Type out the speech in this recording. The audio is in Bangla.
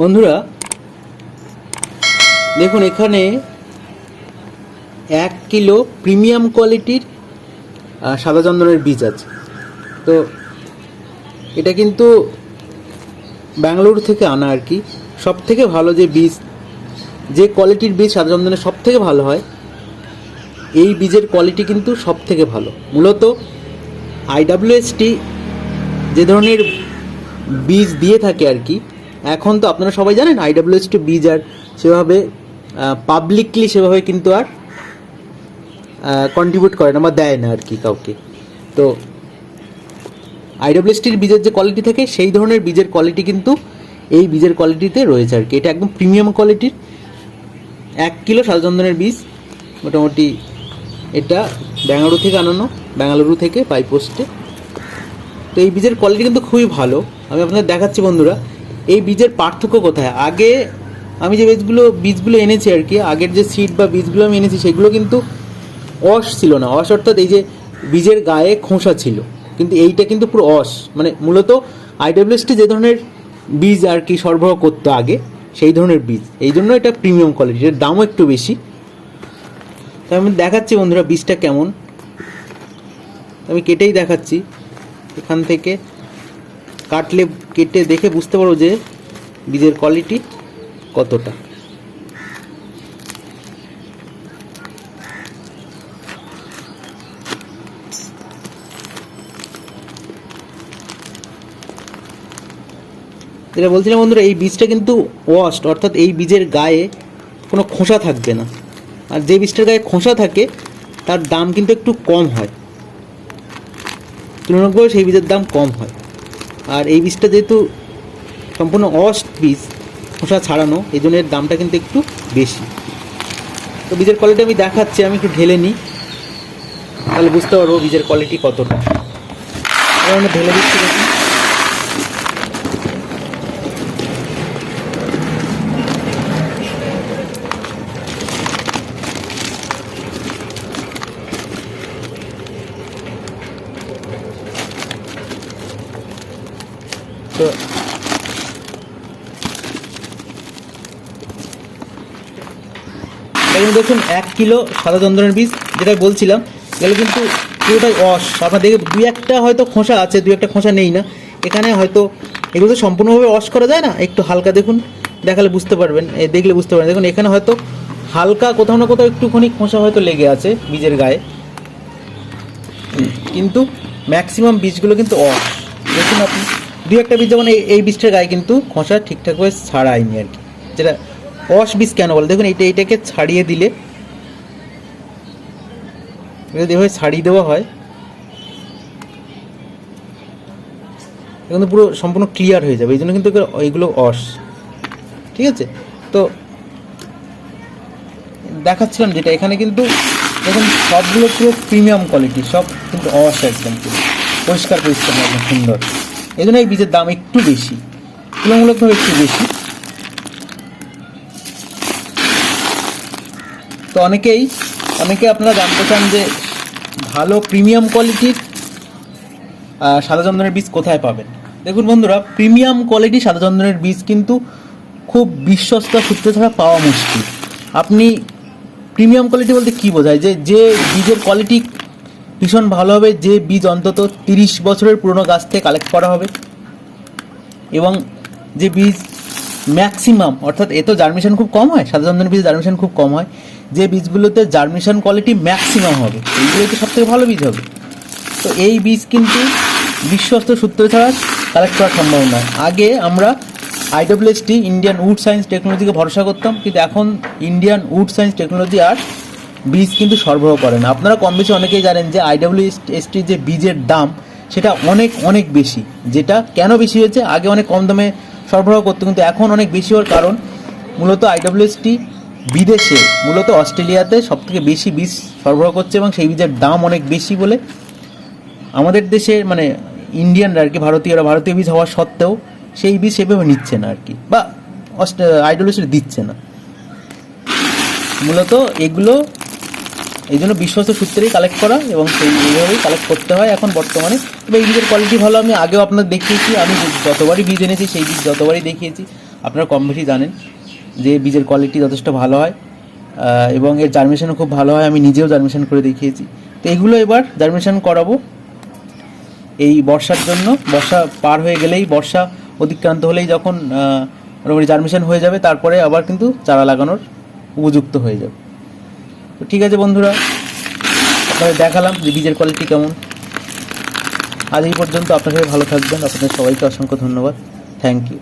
বন্ধুরা, দেখুন এখানে এক কিলো প্রিমিয়াম কোয়ালিটির সাদা চন্দনের বীজ আছে। তো এটা কিন্তু ব্যাঙ্গালুরু থেকে আনা আর কি। সব থেকে ভালো যে বীজ, যে কোয়ালিটির বীজ সাদা চন্দনের সব থেকে ভালো হয়, এই বীজের কোয়ালিটি কিন্তু সব থেকে ভালো। মূলত আইডাব্লিউএসটি যে ধরনের বীজ দিয়ে থাকে আর কি এখন তো আপনারা সবাই জানেন আইডাব্লিউএস টু বীজ আর সেভাবে পাবলিকলি সেভাবে কিন্তু আর কন্ট্রিবিউট করে না বা দেয় না আর কি কাউকে। তো আইডাব্লিউএসটির বীজের যে কোয়ালিটি থাকে, সেই ধরনের বীজের কোয়ালিটি কিন্তু এই বীজের কোয়ালিটিতে রয়েছে আর কি। এটা একদম প্রিমিয়াম কোয়ালিটির এক কিলো সালচন্দনের বীজ, মোটামুটি এটা ব্যাঙ্গালুরু থেকে আনানো, ব্যাঙ্গালুরু থেকে বাই পোস্টে তো এই বীজের কোয়ালিটি কিন্তু খুবই ভালো। আমি আপনাদের দেখাচ্ছি বন্ধুরা। এই বীজের পার্থক্য কোথায়? আগে আমি যে বীজগুলো বীজগুলো এনেছি আর কি, আগের যে সিড বা বীজগুলো আমি এনেছি, সেগুলো কিন্তু অস ছিল না। অস অর্থাৎ এই যে বীজের গায়ে খোসা ছিল। কিন্তু এইটা কিন্তু পুরো অস মানে মূলত আইডব্লিউএসটি যে ধরনের বীজ আর কি সরবরাহ করতো আগে, সেই ধরনের বীজ। এই জন্য এটা প্রিমিয়াম কোয়ালিটির এর দামও একটু বেশি। তাই আমি দেখাচ্ছি বন্ধুরা বীজটা কেমন। আমি কেটেই দেখাচ্ছি। এখান থেকে কাটলে, কেটে দেখে বুঝতে পারো যে বীজের কোয়ালিটি কতটা। যেটা বলছিলাম বন্ধুরা, এই বীজটা কিন্তু ওয়াস্ট অর্থাৎ এই বীজের গায়ে কোনো খোসা থাকবে না। আর যে বীজটার গায়ে খোসা থাকে, তার দাম কিন্তু একটু কম হয়। তুলনামূলকভাবে সেই বীজের দাম কম হয়। আর এই বীজটা যেহেতু সম্পূর্ণ অস্ট বীজ, খোসা ছাড়ানো, এই জন্য এর দামটা কিন্তু একটু বেশি। তো বীজের কোয়ালিটি আমি দেখাচ্ছি, আমি একটু ঢেলে নিই। তাহলে বুঝতে পারব বীজের কোয়ালিটি কতটা। ঢেলে দিচ্ছি দেখুন। তো এখানে দেখুন এক কিলো সাদা চন্দনের বীজ, যেটা বলছিলাম, এগুলো কিন্তু পুরোটাই অস আপনার দেখে দুই একটা হয়তো খোসা আছে দুই একটা খোসা নেই না। এখানে হয়তো এগুলো তো সম্পূর্ণভাবে অস করা যায় না? একটু হালকা দেখুন, দেখালে বুঝতে পারবেন দেখলে বুঝতে পারবেন। দেখুন, এখানে হয়তো হালকা কোথাও না কোথাও একটুখানি খোসা হয়তো লেগে আছে বীজের গায়ে। কিন্তু ম্যাক্সিমাম বীজগুলো কিন্তু অস দেখুন আপনি। দুই একটা বীজ, যেমন এই বীজটার গায়ে কিন্তু খোসা ঠিকঠাকভাবে ছাড়ায়নি আর কি। যেটা অস বীজ কেন বলে? দেখুন, এইটা এইটাকে ছাড়িয়ে দিলে যদি এভাবে ছাড়িয়ে দেওয়া হয়, কিন্তু পুরো সম্পূর্ণ ক্লিয়ার হয়ে যাবে। এই জন্য কিন্তু এগুলো অস ঠিক আছে? তো দেখাচ্ছিলাম যেটা। এখানে কিন্তু দেখুন, সবগুলো পুরো প্রিমিয়াম কোয়ালিটি সব কিন্তু অস একদম পুরো। পরিষ্কার পরিষ্কার একদম সুন্দর। এই জন্য এই বীজের দাম একটু বেশি, তুলনামূলকভাবে একটু বেশি। তো অনেকেই, অনেকে আপনারা জানতে চান যে ভালো প্রিমিয়াম কোয়ালিটির সাদা চন্দনের বীজ কোথায় পাবেন? দেখুন বন্ধুরা প্রিমিয়াম কোয়ালিটি সাদা চন্দনের বীজ কিন্তু খুব বিশ্বস্ত সূত্র ছাড়া পাওয়া মুশকিল। আপনি প্রিমিয়াম কোয়ালিটি বলতে কী বোঝায়? যে যে বীজের কোয়ালিটি ভীষণ ভালো হবে যে বীজ অন্তত তিরিশ বছরের পুরনো গাছ থেকে কালেক্ট করা হবে। এবং যে বীজ ম্যাক্সিমাম অর্থাৎ এ তো জার্মিশন খুব কম হয় সাদা চন্দনের বীজ জার্মিশন খুব কম হয়, যে বীজগুলোতে জার্মিশন কোয়ালিটি ম্যাক্সিমাম হবে এইগুলোতে সব থেকে ভালো বীজ হবে। তো এই বীজ কিন্তু বিশ্বস্ত সূত্র ছাড়া কালেক্ট করা সম্ভব নয়। আগে আমরা আইডব্লিউএসটি ইন্ডিয়ান উড সায়েন্স টেকনোলজিকে ভরসা করতাম, কিন্তু এখন ইন্ডিয়ান উড সায়েন্স টেকনোলজি আর বীজ কিন্তু সরবরাহ করে না। আপনারা কম বেশি অনেকেই জানেন যে আইডব্লিউএসটির যে বীজের দাম, সেটা অনেক অনেক বেশি। যেটা কেন বেশি হয়েছে? আগে অনেক কম দামে সরবরাহ করতো, কিন্তু এখন অনেক বেশি হওয়ার কারণ মূলত আইডব্লিউএসটি বিদেশে, মূলত অস্ট্রেলিয়াতে সবথেকে বেশি বীজ সরবরাহ করছে এবং সেই বীজের দাম অনেক বেশি বলে আমাদের দেশে মানে ইন্ডিয়ানরা আর কি, ভারতীয়রা, ভারতীয় বীজ হওয়া সত্ত্বেও সেই বীজ সেভাবে নিচ্ছে না আর কি, বা আইডোলসি দিচ্ছে না। মূলত এগুলো এই জন্য বিশ্বস্ত সূত্রেই কালেক্ট করা এবং সেই এইভাবেই কালেক্ট করতে হয় এখন বর্তমানে। তবে এই বীজের কোয়ালিটি ভালো, আমি আগেও আপনার দেখিয়েছি, আমি যতবারই বীজ এনেছি সেই বীজ যতবারই দেখিয়েছি, আপনারা কম বেশি জানেন যে বীজের কোয়ালিটি যথেষ্ট ভালো হয় এবং এর জার্মিনেশনও খুব ভালো হয়, আমি নিজেও জার্মিনেশন করে দেখিয়েছি। তো এগুলো এবার জার্মিনেশন করাবো। এই বর্ষার জন্য, বর্ষা পার হয়ে গেলেই, বর্ষা অতিক্রান্ত হলেই যখন মোটামুটি জার্মিনেশন হয়ে যাবে, তারপরে আবার কিন্তু চারা লাগানোর উপযুক্ত হয়ে যাবে। ঠিক আছে বন্ধুরা, আপনাদের দেখালাম যে বীজের কোয়ালিটি কেমন। আজ এই পর্যন্ত সাথে ভালো থাকবেন, আপনাদের সবাইকে অসংখ্য ধন্যবাদ। Thank you